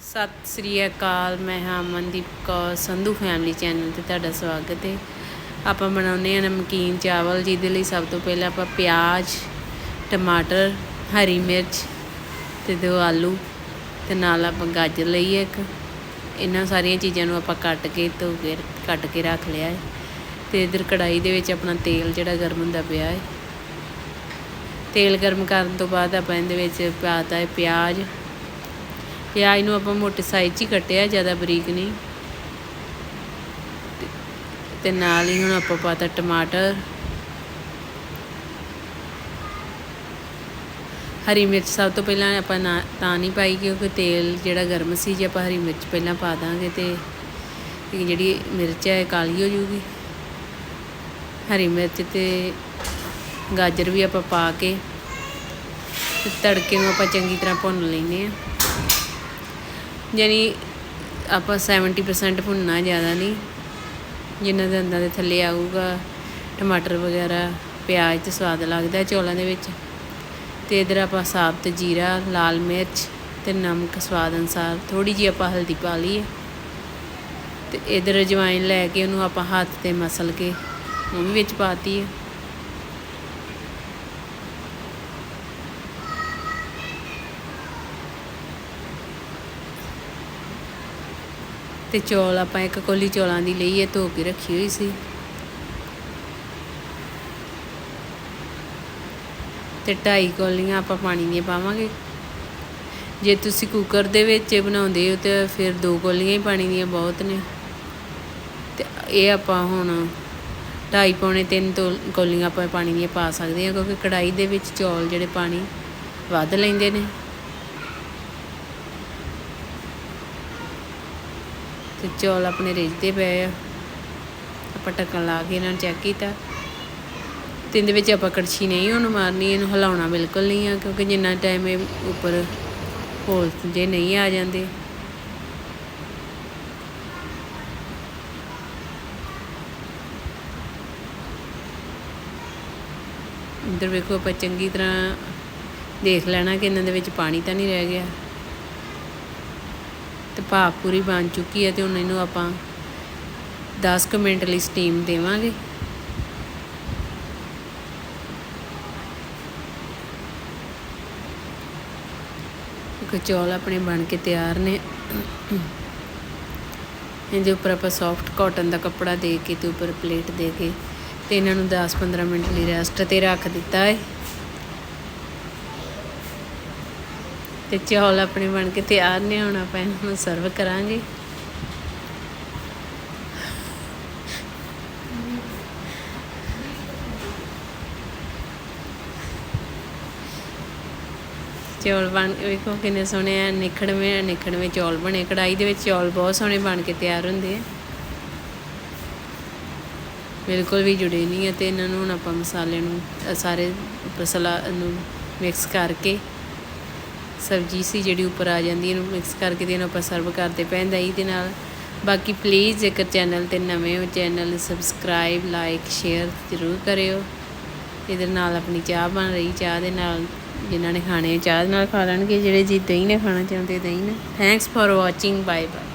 ਸਤਿ ਸ੍ਰੀ ਅਕਾਲ, ਮੈਂ ਹਾਂ ਅਮਨਦੀਪ ਕੌਰ, ਸੰਧੂ ਫੈਮਿਲੀ ਚੈਨਲ ਤੇ ਤੁਹਾਡਾ ਸਵਾਗਤ ਹੈ। ਆਪਾਂ ਬਣਾਉਂਦੇ ਹਾਂ ਨਮਕੀਨ ਚਾਵਲ, ਜਿਹਦੇ ਲਈ ਸਭ ਤੋਂ ਪਹਿਲਾਂ ਆਪਾਂ ਪਿਆਜ਼, ਟਮਾਟਰ, ਹਰੀ ਮਿਰਚ ਤੇ ਦੋ ਆਲੂ ਤੇ ਨਾਲ ਆਪਾਂ ਗਾਜਰ ਲਈ ਇੱਕ। ਇਹਨਾਂ ਸਾਰੀਆਂ ਚੀਜ਼ਾਂ ਨੂੰ ਆਪਾਂ ਕੱਟ ਕੇ ਧੋ ਕੇ, ਕੱਟ ਕੇ ਰੱਖ ਲਿਆ ਹੈ ਤੇ ਇਧਰ ਕੜਾਈ ਦੇ ਵਿੱਚ ਆਪਣਾ ਤੇਲ ਜਿਹੜਾ ਗਰਮ ਹੁੰਦਾ ਪਿਆ ਹੈ। ਤੇਲ ਗਰਮ ਕਰਨ ਤੋਂ ਬਾਅਦ ਆਪਾਂ ਇਹਦੇ ਵਿੱਚ ਪਾਤਾ ਹੈ ਪਿਆਜ਼। ਪਿਆਜ਼ ਨੂੰ ਆਪਾਂ ਮੋਟੇ ਸਾਈਜ਼ 'ਚ ਹੀ ਕੱਟਿਆ, ਜ਼ਿਆਦਾ ਬਰੀਕ ਨਹੀਂ। ਤੇ- ਨਾਲ ਹੀ ਹੁਣ ਆਪਾਂ ਪਾਤਾ ਟਮਾਟਰ। ਹਰੀ ਮਿਰਚ ਸਭ ਤੋਂ ਪਹਿਲਾਂ ਆਪਾਂ ਨਾ ਤਾਂ ਨਹੀਂ ਪਾਈ ਕਿਉਂਕਿ ਤੇਲ ਜਿਹੜਾ ਗਰਮ ਸੀ, ਜੇ ਆਪਾਂ ਹਰੀ ਮਿਰਚ ਪਹਿਲਾਂ ਪਾ ਦਾਂਗੇ ਤੇ ਜਿਹੜੀ ਮਿਰਚ ਹੈ, ਇਹ ਕਾਲੀ ਹੋ ਜੂਗੀ ਹਰੀ ਮਿਰਚ ਤੇ ਗਾਜਰ ਵੀ ਆਪਾਂ ਪਾ ਕੇ ਤੜਕੇ ਨੂੰ ਆਪਾਂ ਚੰਗੀ ਤਰ੍ਹਾਂ ਭੁੰਨ ਲੈਨੇ ਆ ਯਾਨੀ ਆਪਾਂ 70% ਭੁੰਨਣਾ ਜ਼ਿਆਦਾ ਨਹੀਂ। ਜਿੰਨਾ ਦੇ ਅੰਦਰ ਦੇ ਥੱਲੇ ਆਊਗਾ, ਟਮਾਟਰ ਵਗੈਰਾ, ਪਿਆਜ਼ ਤੇ ਸਵਾਦ ਲੱਗਦਾ ਚੌਲਾਂ ਦੇ ਵਿੱਚ। ਤੇ ਇਧਰ ਆਪਾਂ ਸਾਬਤ ਜੀਰਾ, ਲਾਲ ਮਿਰਚ ਤੇ ਨਮਕ ਸਵਾਦ ਅਨਸਾਰ ਥੋੜੀ ਜਿਹੀ ਆਪਾਂ ਹਲਦੀ ਪਾ ਲਈ ਹੈ। ਤੇ ਇਧਰ ਅਜਵਾਇਨ ਲੈ ਕੇ ਉਹਨੂੰ ਆਪਾਂ ਹੱਥ ਤੇ ਮਸਲ ਕੇ ਉਹ ਵੀ ਵਿੱਚ ਪਾਤੀ ਹੈ। ਤੇ ਚੌਲ ਆਪਾਂ ਇੱਕ ਕੋਲੀ ਚੌਲਾਂ ਦੀ ਲਈ ਹੈ ਧੋ ਕੇ ਰੱਖੀ ਹੋਈ ਸੀ। ਤੇ ਢਾਈ ਕੋਲੀਆਂ ਆਪਾਂ ਪਾਣੀ ਦੀਆਂ ਪਾਵਾਂਗੇ। ਜੇ ਤੁਸੀਂ ਕੁੱਕਰ ਦੇ ਵਿੱਚ ਬਣਾਉਂਦੇ ਹੋ, ਤੇ ਫਿਰ ਦੋ ਕੋਲੀਆਂ ਹੀ ਪਾਣੀ ਦੀਆਂ ਬਹੁਤ ਨੇ। ਤੇ ਇਹ ਆਪਾਂ ਹੁਣ ਢਾਈ ਪੌਣੇ ਤਿੰਨ ਤੋਂ ਕੋਲੀਆਂ ਆਪਾਂ ਪਾਣੀ ਦੀਆਂ ਪਾ ਸਕਦੇ ਹਾਂ, ਕਿਉਂਕਿ ਕੜਾਈ ਦੇ ਵਿੱਚ ਚੌਲ ਜਿਹੜੇ ਪਾਣੀ ਵੱਧ ਲੈਂਦੇ ਨੇ। ਤੇ ਚੌਲ ਆਪਣੇ ਰਿੱਝਦੇ ਪਏ ਆ। ਆਪਾਂ ਢੱਕਣ ਲਾ ਕੇ ਇਹਨਾਂ ਨੂੰ ਚੈੱਕ ਕੀਤਾ। ਤੇ ਇਹਦੇ ਵਿੱਚ ਆਪਾਂ ਕੜਛੀ ਨਹੀਂ ਹੁਣ ਮਾਰਨੀ, ਇਹਨੂੰ ਹਿਲਾਉਣਾ ਬਿਲਕੁਲ ਨਹੀਂ ਆ, ਕਿਉਂਕਿ ਜਿੰਨਾ ਟਾਈਮ ਇਹ ਉੱਪਰ ਹੋਲ ਜੇ ਨਹੀਂ ਆ ਜਾਂਦੇ। ਇੱਧਰ ਵੇਖੋ ਆਪਾਂ ਚੰਗੀ ਤਰ੍ਹਾਂ ਦੇਖ ਲੈਣਾ ਕਿ ਇਹਨਾਂ ਦੇ ਵਿੱਚ ਪਾਣੀ ਤਾਂ ਨਹੀਂ ਰਹਿ ਗਿਆ। ਤੇ ਭਾਪ ਪੂਰੀ ਬਣ ਚੁੱਕੀ ਹੈ ਤੇ ਹੁਣ ਇਹਨੂੰ ਆਪਾਂ 10 ਕੁ ਮਿੰਟ ਲਈ ਸਟੀਮ ਦੇਵਾਂਗੇ। ਕਿ ਚੌਲ ਆਪਣੇ ਬਣ ਕੇ ਤਿਆਰ ਨੇ। ਇਹਦੇ ਉੱਪਰ ਆਪਾਂ ਸੌਫਟ ਕਾਟਨ ਦਾ ਕੱਪੜਾ ਦੇ ਕੇ ਤੇ ਉੱਪਰ ਪਲੇਟ ਦੇ ਕੇ ਤੇ ਇਹਨਾਂ ਨੂੰ 10-15 ਮਿੰਟ ਲਈ ਰੈਸਟ ਤੇ ਰੱਖ ਦਿੱਤਾ ਹੈ। ਤੇ ਚੌਲ ਆਪਣੇ ਬਣ ਕੇ ਤਿਆਰ ਨੇ, ਹੁਣ ਆਪਾਂ ਇਹਨਾਂ ਨੂੰ ਸਰਵ ਕਰਾਂਗੇ। ਚੌਲ ਬਣ, ਵੇਖੋ ਕਿੰਨੇ ਸੋਹਣੇ ਆ, ਨਿਖੜਵੇਂ ਨਿਖੜਵੇਂ ਚੌਲ ਬਣੇ। ਕੜਾਈ ਦੇ ਵਿੱਚ ਚੌਲ ਬਹੁਤ ਸੋਹਣੇ ਬਣ ਕੇ ਤਿਆਰ ਹੁੰਦੇ ਆ। ਬਿਲਕੁਲ ਵੀ ਜੁੜੇ ਨਹੀਂ ਆ ਤੇ ਇਹਨਾਂ ਨੂੰ ਹੁਣ ਆਪਾਂ ਮਸਾਲੇ ਨੂੰ ਸਾਰੇ ਮਸਾਲਾ ਨੂੰ ਮਿਕਸ ਕਰਕੇ ਸਬਜੀ ਸੀ ਜਿਹੜੀ ਉੱਪਰ ਆ ਜਾਂਦੀ ਇਹਨੂੰ ਮਿਕਸ ਕਰਕੇ ਤੇ ਇਹਨੂੰ ਆਪਾਂ ਸਰਵ ਕਰਦੇ ਪੈਂਦਾ ਇਹਦੇ ਨਾਲ। ਬਾਕੀ ਪਲੀਜ਼ ਜੇਕਰ ਚੈਨਲ ਤੇ ਨਵੇਂ ਹੋ ਚੈਨਲ ਸਬਸਕ੍ਰਾਈਬ ਲਾਈਕ ਸ਼ੇਅਰ ਜ਼ਰੂਰ ਕਰਿਓ। ਇਹਦੇ ਨਾਲ ਆਪਣੀ ਚਾਹ ਬਣ ਰਹੀ, ਚਾਹ ਦੇ ਨਾਲ ਜਿਨ੍ਹਾਂ ਨੇ ਖਾਣੇ ਚਾਹ ਦੇ ਨਾਲ ਖਾ ਲੈਣਗੇ, ਜਿਹੜੇ ਜੀ ਦਹੀਂ ਨੇ ਖਾਣਾ ਚਾਹੁੰਦੇ ਦਹੀਂ ਨੇ। Thanks for watching bye bye